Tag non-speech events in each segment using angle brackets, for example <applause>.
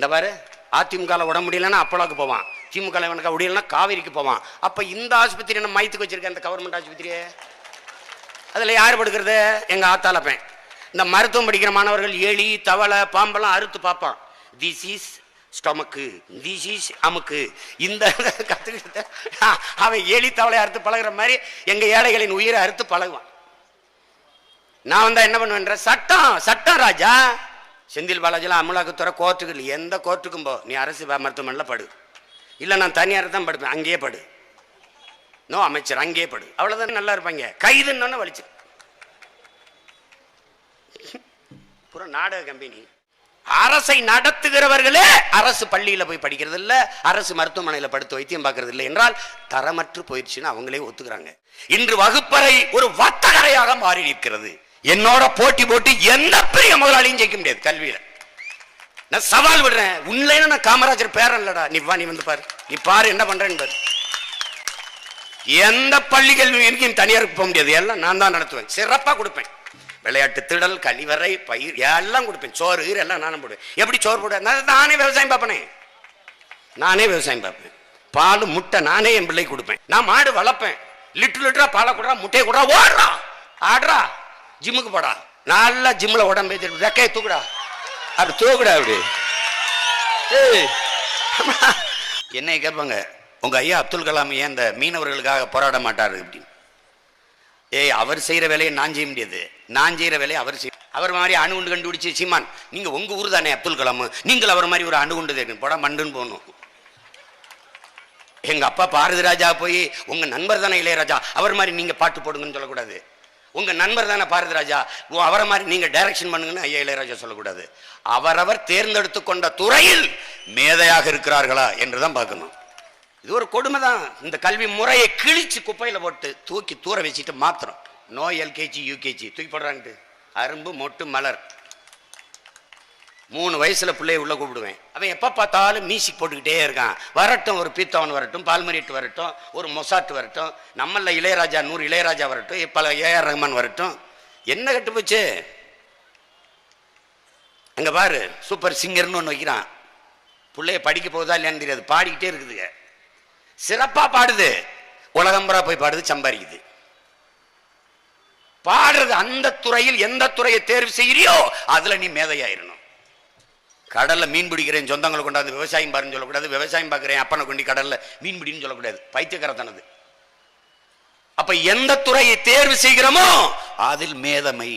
இந்த பாரு அதிமுகவில் உட முடியலன்னா அப்போலாவுக்கு போவான். திமுக இவனுக்கு முடியலன்னா காவேரிக்கு போவான். அப்போ இந்த ஆஸ்பத்திரி நம்ம மைத்துக்கு வச்சிருக்க இந்த கவர்மெண்ட் ஆஸ்பத்திரியே? அதில் யார் படுக்கிறது? எங்கள் ஆத்தாலப்பேன் இந்த மருத்துவம் படிக்கிற மாணவர்கள் எலி தவளை பாம்பெல்லாம் அறுத்து பார்ப்பான். This is stomach this is அமுக்கு இந்த கற்றுக்கிட்ட அவன் எலி தவளை அறுத்து பழகுற மாதிரி எங்கள் ஏழைகளின் உயிரை அறுத்து பழகுவான். நான் வந்தால் என்ன பண்ணுவேன்ற சட்டம் சட்டம் ராஜா. செந்தில் பாலாஜிலாம் அமலாக்கத்துறை கோர்ட்டுக்கு இல்லை எந்த கோர்ட்டுக்கும் போ. நீ அரசு மருத்துவமனையில் படு. இல்லை நான் தனியார் தான் படுப்பேன் அங்கேயே படு. நோ அமைச்சர் அங்கேயே படு. அவ்வளோதான் நல்லா இருப்பாங்க. கைதுன்னு வலிச்சு. புற நாடக கம்பெனி. அரசை நடத்துகிறவர்களே அரசு பள்ளியில் போய் படிக்கிறது இல்லை அரசு மருத்துவமனையில் படுத்து வைத்தியம் பார்க்கறது இல்லை என்றால் தரமற்று போயிடுச்சுன்னு அவங்களே ஒத்துக்கிறாங்க. இன்று வகுப்பறை ஒரு வர்த்தகரையாக மாறி நிற்கிறது. என்னோட போட்டி போட்டு எந்த பெரிய முதலாளியும் ஜெயிக்க முடியாது கல்வியில. நான் சவால் விடுறேன். உண்மையில நான் காமராஜர் பேரன் இல்லடா. நீ வா நீ வந்து பாரு. நீ பாரு என்ன பண்றேன்னு பாரு. எந்த பள்ளி கல்வி தனியாருக்கு போக முடியாது. எல்லாம் நான் தான் நடத்துவேன். சிறப்பா கொடுப்பேன். விளையாட்டு திடல் கழிவறை பயிர் எல்லாம் கொடுப்பேன். சோறு கீறு எல்லாம் நானும் போடுவேன். எப்படி சோறு போடுவேன்? நானே விவசாயம் பார்ப்பனே. நானே விவசாயம் பார்ப்பேன். பால் முட்டை நானே என் பிள்ளைக்கு கொடுப்பேன். நான் மாடு வளர்ப்பேன். லிட்டர் லிட்டரா பாலை கொடுறா முட்டையை கொடுறா ஓடுறா. ஆடுறா. ஜிம்முக்கு போடா. நல்லா ஜிம்மில் உடம்பு ஏற்றி ரெக்கையை தூக்குடா. அப்படி தூக்குடா அப்படி. ஏய், என்னை கேட்பாங்க உங்கள் ஐயா அப்துல் கலாம் ஏன் இந்த மீனவர்களுக்காக போராட மாட்டார்? அப்படின்னு. ஏய் அவர் செய்கிற வேலையை நான் செய்ய முடியாது. நான் செய்கிற வேலையை அவர் செய்ய அவர் மாதிரி அணுகுண்டு கண்டுபிடிச்சி சீமான் நீங்கள் உங்கள் ஊர் தானே அப்துல் கலாம்? நீங்கள் அவர் மாதிரி ஒரு அணுகுண்டு தேக்கணும் போட மண்டுன்னு போகணும் எங்கள் அப்பா பாரதி ராஜா போய் உங்கள் நண்பர் தானே இளையராஜா? அவர் மாதிரி நீங்கள் பாட்டு போடுங்கன்னு சொல்லக்கூடாது. உங்க நண்பர் தானே பாரதி ராஜா அவரை மாதிரி நீங்க டைரக்ஷன் பண்ணுங்கன்னு ஐயா இளையராஜா சொல்லக்கூடாது. அவரவர் தேர்ந்தெடுத்து கொண்ட துறையில் மேதையாக இருக்கிறார்களா என்றுதான் பார்க்கணும். இது ஒரு கொடுமை தான் இந்த கல்வி முறையை கிழிச்சு குப்பையில போட்டு தூக்கி தூர வச்சுட்டு மாத்திரம் நோ எல்கேஜி யூகேஜி. தூக்கி போடுறான்ட்டு அரும்பு மொட்டு மலர். மூணு வயசில் பிள்ளைய உள்ளே கூப்பிடுவேன். அவன் எப்போ பார்த்தாலும் மியூசிக் போட்டுக்கிட்டே இருக்கான். வரட்டும் ஒரு பீத்தவன் வரட்டும் பால்மரிட்டு வரட்டும் ஒரு மொசாட்டு வரட்டும் நம்மளில் இளையராஜா நூறு இளையராஜா வரட்டும் பல ஏஆர் ரஹ்மான் வரட்டும். என்ன கட்டு போச்சு? அங்கே பாரு சூப்பர் சிங்கர்னு ஒன்று வைக்கிறான். பிள்ளைய படிக்க போகுதா இல்லையான்னு தெரியாது. பாடிக்கிட்டே இருக்குதுங்க. சிறப்பாக பாடுது. உலகம்பரா போய் பாடுது சம்பாதிக்குது. பாடுறது அந்த துறையில் எந்த துறையை தேர்வு செய்கிறியோ அதில் நீ மேதையாயிரணும். கடலில் மீன் பிடிக்கிறேன் சொந்தங்களை கொண்டாந்து விவசாயம் பாருன்னு சொல்லக்கூடாது விவசாயம் பார்க்குறேன் அப்பனை கொண்டு கடலில் மீன் பிடின்னு சொல்லக்கூடாது. பைத்தியக்காரத்தனது. அப்ப எந்த துறையை தேர்வு செய்கிறோமோ அதில் மேதமை.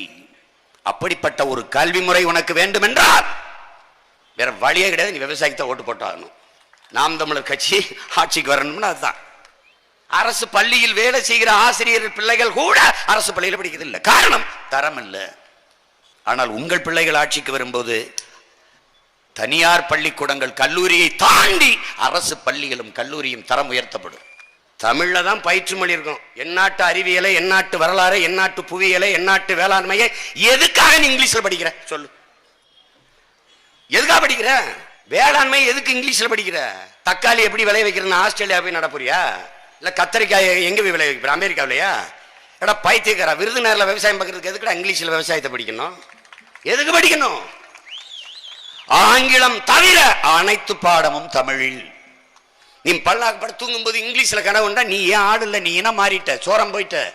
அப்படிப்பட்ட ஒரு கல்வி முறை உனக்கு வேண்டும் என்றால் வேற வழியே கிடையாது நீ விவசாயத்தை ஓட்டு போட்டாகணும். நாம் தமிழர் கட்சி ஆட்சிக்கு வரணும்னு அதுதான். அரசு பள்ளியில் வேலை செய்கிற ஆசிரியர் பிள்ளைகள் கூட அரசு பள்ளியில் படிக்கிறது இல்லை காரணம் தரம் இல்லை. ஆனால் உங்கள் பிள்ளைகள் ஆட்சிக்கு வரும்போது தனியார் பள்ளிக்கூடங்கள் கல்லூரியை தாண்டி அரசு பள்ளிகளும் கல்லூரியும் தரம் உயர்த்தப்படும். தமிழ்ல தான் பயிற்று மொழி இருக்கும் எந்நாட்டு அறிவியலை எந்நாட்டு வரலாறு எந்நாட்டு புவியியலை எந்நாட்டு வேளாண்மையை எதுக்காக நீ இங்கிலீஷ்ல படிக்கிற? சொல்லு. எதுக்காக படிக்கிற? வேளாண்மை எதுக்கு இங்கிலீஷ்ல படிக்கிற? தக்காளி எப்படி விளைய வைக்கிறேன்னு ஆஸ்திரேலியா போய் நடப்புறியா இல்லை கத்தரிக்காய் எங்கே போய் விளைய வைக்கிற? அமெரிக்காவிலையா எடா பைத்தியக்காரா விருதுநகரில் விவசாயம் பார்க்கறதுக்கு எதுக்கடா இங்கிலீஷில் விவசாயத்தை படிக்கணும்? எதுக்கு படிக்கணும்? ஆங்கிலம் தவிர அனைத்து பாடமும் தமிழில். நீ பல்லாக்கு படம் தூங்கும்போது இங்கிலீஷ்ல கனவுண்டா நீ ஏன் ஆடல நீ என்ன மாறிட்ட? சோரம் போயிட்ட.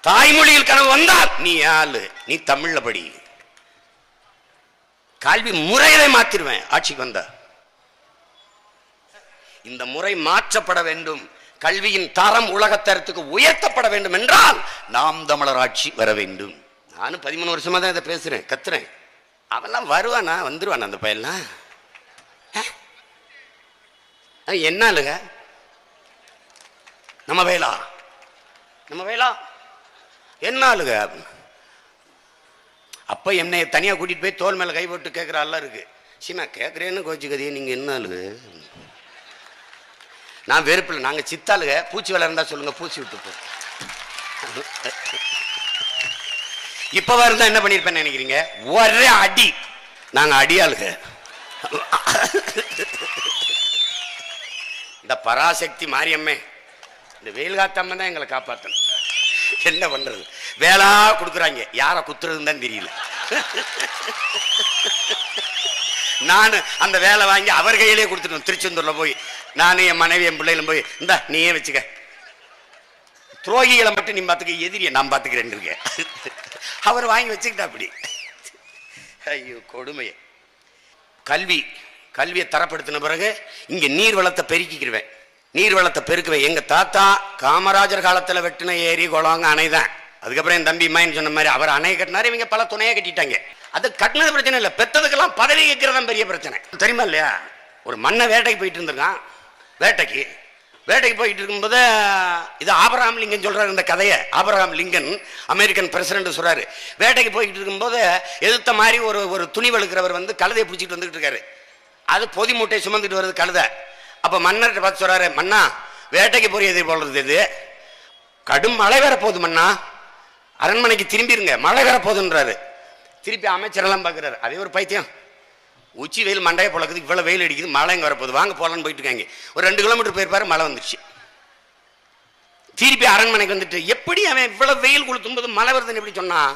தாய்மொழியில் கனவு வந்தால் நீ ஆளு. நீ தமிழ்ல படி. கல்வி முறையை மாத்திருவேன். ஆட்சிக்கு வந்தா. இந்த முறை மாற்றப்பட வேண்டும். கல்வியின் தரம் உலகத்தரத்துக்கு உயர்த்தப்பட வேண்டும் என்றால் நாம் தமிழர் ஆட்சி வர வேண்டும். நானும் பதிமூணு வருஷமாக தான் இதை பேசுகிறேன் கத்துறேன். அவெல்லாம் வருவானா? வந்துடுவானா அந்த பையன்லாம்? என்ன இல்லைங்க நம்ம வேலா? நம்ம வேலா? என்ன ஆளுங்க? அப்போ என்னை தனியாக கூட்டிகிட்டு போய் தோல் மேலே கை போட்டு கேட்குற ஆள்லாம் இருக்கு. நான் கேட்குறேன்னு கோச்சிக்கதையே நீங்கள் என்ன ஆளுங்க? நான் வெறுப்பில் நாங்கள் சித்தாளுங்க. பூச்சி வளர்ந்தா சொல்லுங்கள் பூச்சி விட்டு போ இப்பவா இருந்தா என்ன பண்ணிருப்பேன் நினைக்கிறீங்க? ஒரே அடி. நாங்க அடியாளுங்க இந்த பராசக்தி மாரியம்மே இந்த வெயில் காத்தாம தான் எங்களை காப்பாற்றணும் என்ன பண்றது? வேலா கொடுக்குறாங்க. யாரை குத்துறதுன்னு தான் தெரியல. நான் அந்த வேலை வாங்கி அவர் கையிலே கொடுத்துட்டோம் திருச்செந்தூர்ல போய். நானும் என் மனைவி என் பிள்ளைகளும் போய் இந்தா நீயே வச்சுக்க. துரோகிகளை மட்டும் நீ பார்த்துக்க எதிரியை நான் பார்த்துக்கிறேன் இருக்கேன். அவர் வாங்கி வச்சுக்கிட்டா அப்படி. ஐயோ கொடுமையே. கல்வி கல்வியை தரப்படுத்தின பிறகு இங்கே நீர் வளத்தை பெருக்கிக்கிடுவேன் நீர் வளத்தை பெருக்குவேன். எங்க தாத்தா காமராஜர் காலத்தில் வெட்டின ஏரி குளங்க அணை தான். அதுக்கப்புறம் என் தம்பி மைன் சொன்ன மாதிரி அவர் அணை கட்டினாரு இவங்க பல துணையை கட்டிட்டாங்க. அது கட்டினது பிரச்சனை இல்லை. பெத்ததுக்கெல்லாம் பதவி கேட்கறதான் பெரிய பிரச்சனை. தெரியுமா இல்லையா? ஒரு மண்ணை வேட்டைக்கு போயிட்டு இருந்திருக்கான். வேட்டைக்கு வேட்டைக்கு போயிட்டு இருக்கும்போது இது ஆபரகாம் லிங்கன் சொல்கிறார் இந்த கதையை. ஆபரகாம் லிங்கன் அமெரிக்கன் பிரசிடென்ட் சொல்கிறாரு வேட்டைக்கு போயிட்டு இருக்கும்போது எதிர்த்த மாதிரி ஒரு ஒரு துணி வழுக்கிறவர் வந்து கழுதையை பிடிச்சிட்டு வந்துட்டு இருக்காரு. அது பொதி மூட்டையை சுமந்துட்டு வருது கழுதை. அப்போ மன்னர்கிட்ட பார்த்து சொல்கிறாரு மன்னா வேட்டைக்கு போய் போடுறது இது? கடும் மழை வர போகுது மன்னா. அரண்மனைக்கு திரும்பிடுங்க மழை வர போகுதுன்றாரு திருப்பி அமைச்சரெல்லாம் பார்க்குறாரு. அதே ஒரு பைத்தியம். உச்சி வெயில் மண்டையை புழக்குது இவ்வளோ வெயில் அடிக்குது மழை இங்கே வரப்போகுது. வாங்க போகலான்னு போயிட்டு இருக்காங்க. ஒரு ரெண்டு கிலோமீட்டர் போயிருப்பாரு மழை வந்துருச்சு. திருப்பி அரண்மனைக்கு வந்துட்டு எப்படி அவன் இவ்வளோ வெயில் கொளுத்தும் போது மழை வருதுன்னு எப்படி சொன்னான்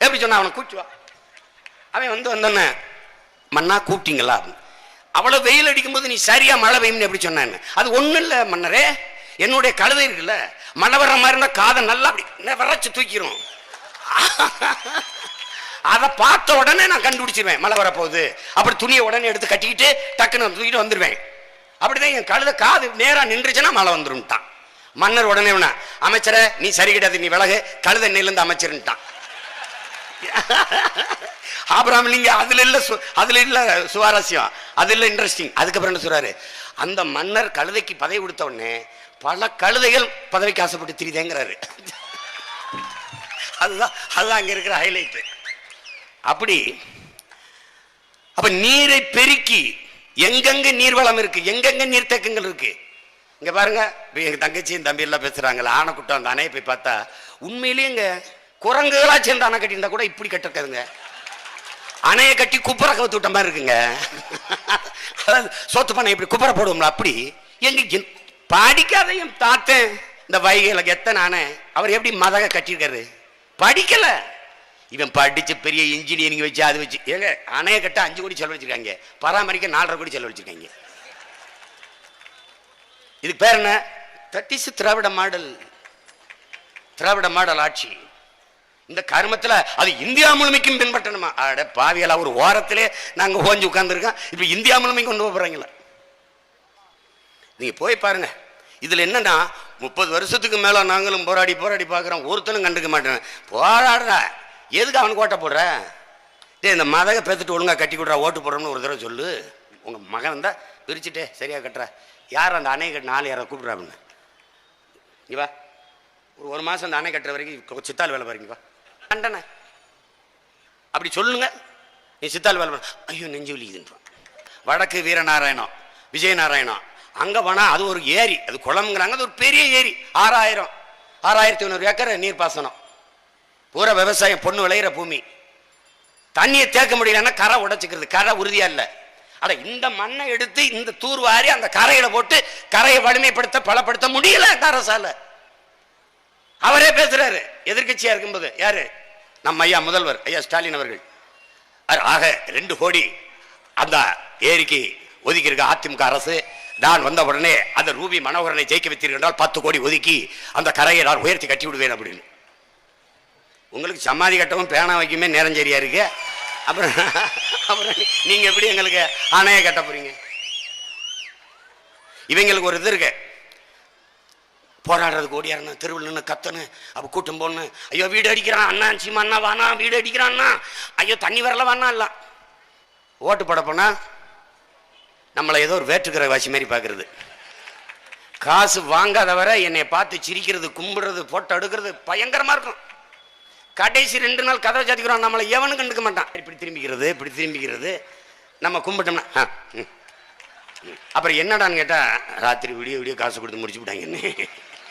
எப்படி சொன்னா? அவனை கூச்சுவா அவன் வந்து வந்தானே மன்னா கூப்பிட்டீங்களா? அவ்வளோ வெயில் அடிக்கும்போது நீ சரியாக மழை பெய்யும்னு எப்படி சொன்னான்னு அது ஒன்றும் இல்லை மன்னரே. என்னுடைய கழுதை இருக்குல்ல மழை வர்ற மாதிரி இருந்தால் காதை நல்லா அப்படி வரைச்சு தூக்கிரும். <laughs> அதை பார்த்த உடனே நான் கண்டுபிடிச்சிருவேன். மழை வரப்போகுது. அப்படி துணியை உடனே எடுத்து கட்டிக்கிட்டு டக்குன்னு தூக்கிட்டு வந்துடுவேன் அப்படிதான் என் கழுத காது நேராக நின்றுச்சுன்னா மழை வந்துரும்ட்டான். மன்னர் உடனே வேணா அமைச்சரை நீ சரி கிடையாது நீ விலகு. கழுத நெல்லுந்து அமைச்சருன்ட்டான். அப்புறம் <laughs> நீங்க அதுல இல்ல சு- அதுல இல்ல சுவாரஸ்யம். அது இல்ல இன்ட்ரெஸ்டிங் அதுக்கப்புறம் என்ன சொல்றாரு? அந்த மன்னர் கழுதைக்கு பதவி கொடுத்த உடனே பல கழுதைகள் பதவிக்கு ஆசைப்பட்டு திரிதேங்கிறாரு. <laughs> அதுதான் அதுதான் அங்க இருக்கிற ஹைலைட்டு அப்படி. அப்ப நீரை பெருக்கி எங்கெங்க நீர்வளம் இருக்கு எங்கெங்க நீர்த்தேக்கங்கள் இருக்கு? இங்க பாருங்க இப்ப எங்க தங்கச்சியும் தம்பி எல்லாம் பேசுறாங்களா ஆனைக்குட்டம் அந்த அணையை போய் பார்த்தா உண்மையிலேயே இங்க குரங்குகளா சேர்ந்து அணை கட்டியிருந்தா கூட இப்படி கட்டிருக்காதுங்க. அணையை கட்டி குப்பரை கவுத்து விட்ட மாதிரி இருக்குங்க. அதாவது சோத்து பண்ணை இப்படி குப்பரை போடுவோம்ல அப்படி. எங்க படிக்காத என் தாத்தன் இந்த வைகையில் எத்தனை அணை அவர் எப்படி மதக கட்டியிருக்காரு? படிக்கலை. இவன் படிச்சு பெரிய இன்ஜினியரிங் வச்சு அது வச்சு. ஏங்க அணையை கட்ட அஞ்சு கோடி செலவழிச்சிருக்காங்க பராமரிக்க நாலரை கோடி செலவழிச்சிருக்காங்க இதுக்கு பேர் என்ன? That is Dravida model. Dravida model ஆட்சி. இந்த கருமத்தில் அது இந்தியா முழுமைக்கும் பின்பற்றணுமா? அட பாவியலா ஒரு ஓரத்திலே நாங்கள் ஓஞ்சி உட்கார்ந்துருக்கோம். இப்போ இந்தியா முழுமைக்கும் கொண்டு போகிறாங்களா நீங்கள் போய் பாருங்க. இதில் என்னன்னா முப்பது வருஷத்துக்கு மேலே நாங்களும் போராடி போராடி பார்க்குறோம். ஒருத்தனும் கண்டுக்க மாட்டேன். போராடுறேன் எதுக்கு அவனுக்கு ஓட்ட போடுற? டே இந்த மதகை பெற்றுட்டு ஒழுங்கா கட்டி கொடுறா ஓட்டு போடுறோம்னு ஒரு தடவை சொல்லு. உங்கள் மகன் தான் பிரிச்சுட்டே சரியாக கட்டுற. யார் அந்த அணை கட்டு நாலு யாரை கூப்பிட்றா அப்படின்னு. இங்க வா. ஒரு ஒரு மாதம் அந்த அணை கட்டுற வரைக்கும் சித்தால் வேலை பாருங்க வா. கண்டன அப்படி சொல்லுங்க. நீ சித்தால் வேலை பண்ண ஐயோ நெஞ்சு வலிக்குதுன்றான். வடக்கு வீரநாராயணம் விஜயநாராயணம். அங்கே போனால் அது ஒரு ஏரி. அது குளம்ங்கிறாங்க அது ஒரு பெரிய ஏரி. ஆறாயிரம். ஆறாயிரத்தி ஐநூறு ஏக்கர் நீர் பாசனம் பூரா விவசாயம் பொண்ணு விளையிற பூமி. தண்ணியை தேக்க முடியலன்னா கரை உடைச்சிக்கிறது. கரை உறுதியாக இல்லை. அதை இந்த மண்ணை எடுத்து இந்த தூர்வாரி அந்த கரையில போட்டு கரையை வலிமைப்படுத்த பலப்படுத்த முடியல இந்த அரசால. அவரே பேசுறாரு. எதிர்கட்சியா இருக்கும்போது. யாரு? நம்ம ஐயா முதல்வர் ஐயா ஸ்டாலின் அவர்கள். ஆக ரெண்டு கோடி அந்த ஏரிக்கு ஒதுக்கி இருக்க அதிமுக அரசு நான் வந்த உடனே அந்த ரூபி மனோகரனை ஜெயிக்க வைத்தீர்கள் பத்து கோடி ஒதுக்கி அந்த கரையை நான் உயர்த்தி கட்டி விடுவேன் அப்படின்னு. உங்களுக்கு சமாதி கட்டவும் பேனா வைக்குமே நேரம் சரியா இருக்கு. அப்புறம் அப்புறம் நீங்கள் நீங்க எப்படி எங்களுக்கு அணைய கட்ட போறீங்க? இவங்களுக்கு ஒரு இது இருக்கு. போராடுறதுக்கு ஓடியாரணும் தெருவில் நின்று கத்தனு அப்போ கூட்டம் போடணும் ஐயோ வீடு அடிக்கிறான் அண்ணா சீமா அண்ணா வானா வீடு அடிக்கிறான் அண்ணா. ஐயோ தண்ணி வரல வானா இல்ல. ஓட்டு போட போனா நம்மளை ஏதோ ஒரு வேற்றுக்கிற வாசி மாதிரி பார்க்குறது. காசு வாங்காதவரை என்னை பார்த்து சிரிக்கிறது கும்பிடுறது போட்டோ எடுக்கிறது பயங்கரமா இருக்கும். கடைசி ரெண்டு நாள் கதவை சாத்திக்கிறோம். நம்மளை எவனும் கண்டுக்க மாட்டான். இப்படி திரும்பிக்கிறது இப்படி திரும்பிக்கிறது. நம்ம கும்பிட்டோம்னா ஆ, ம், அப்புறம் என்னடான்னு கேட்டால் ராத்திரி விடிய விடிய காசு கொடுத்து முடிச்சு விட்டாங்கன்னு